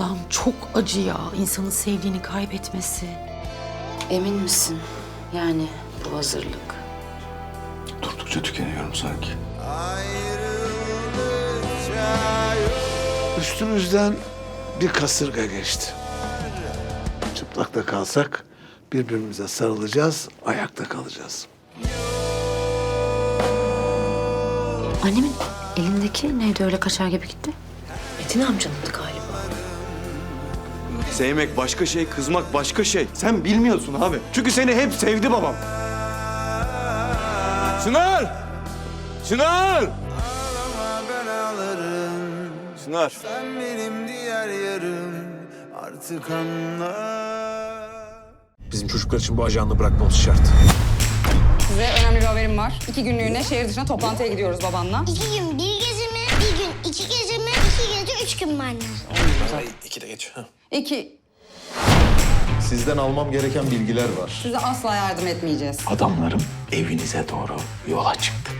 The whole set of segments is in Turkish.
Allah'ım çok acı ya insanın sevdiğini kaybetmesi. Emin misin? Yani bu hazırlık. Durdukça tükeniyorum sanki. Üstümüzden bir kasırga geçti. Çıplakta kalsak birbirimize sarılacağız, ayakta kalacağız. Annemin elindeki neydi öyle kaçar gibi gitti? Metin amcanındı galiba. Sevmek başka şey, kızmak başka şey. Sen bilmiyorsun abi. Çünkü seni hep sevdi babam. Çınar! Çınar! Çınar. Sen benim diğer yarım artık anla. Bizim çocuklar için bu ajanlığı bırakmamız şart. Size önemli bir haberim var. İki günlüğüne şehir dışına toplantıya gidiyoruz babanla. İki gün bir gece mi? Bir gün iki gece mi? İki gece mü anne? İki de geç. İki, Sizden almam gereken bilgiler var. size asla yardım etmeyeceğiz. Adamlarım evinize doğru yola çıktı.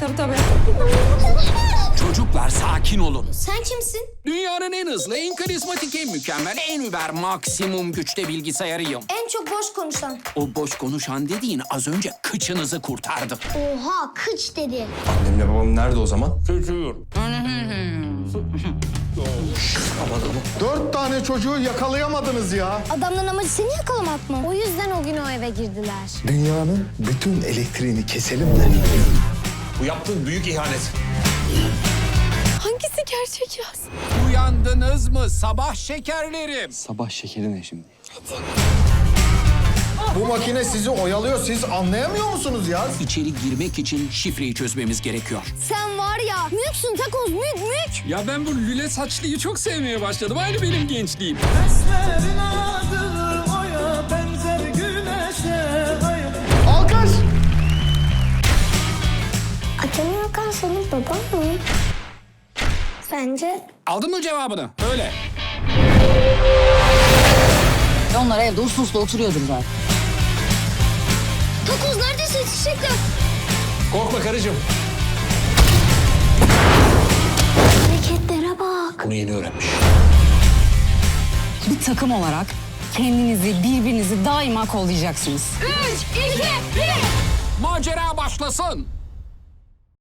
Tabii tabii. Çocuklar sakin olun. Sen kimsin? Dünyanın en hızlı, en karizmatik, en mükemmel, en über maksimum güçte bilgisayarıyım. En çok boş konuşan. O boş konuşan dediğin az önce kıçınızı kurtardı. Oha kıç dedi. Annemle babam nerede o zaman? Dört tane çocuğu yakalayamadınız ya. Adamların amacı seni yakalamak mı? O yüzden o gün o eve girdiler. Dünyanın bütün elektriğini keselim de. Bu yaptığın büyük ihanet. Hangisi gerçek yaz? Uyandınız mı sabah şekerlerim? Sabah şekeri ne şimdi? Bu makine sizi oyalıyor. Siz anlayamıyor musunuz ya? İçeri girmek için şifreyi çözmemiz gerekiyor. Sen var ya müksün takoz mük mük. Ya ben bu lüle saçlıyı çok sevmeye başladım. Aynı benim gençliğim. Seslerin adı oya benzer güneşe aya. Alkış. Akemi Hakan senin baban mı? Bence Aldın mı cevabını? Öyle. Onlar evde uslu uslu oturuyordur zaten. takoz neredesin çiçekler? Korkma karıcığım. Hareketlere bak. Bunu yeni öğrenmiş. Bir takım olarak kendinizi, birbirinizi daima kollayacaksınız. Macera başlasın.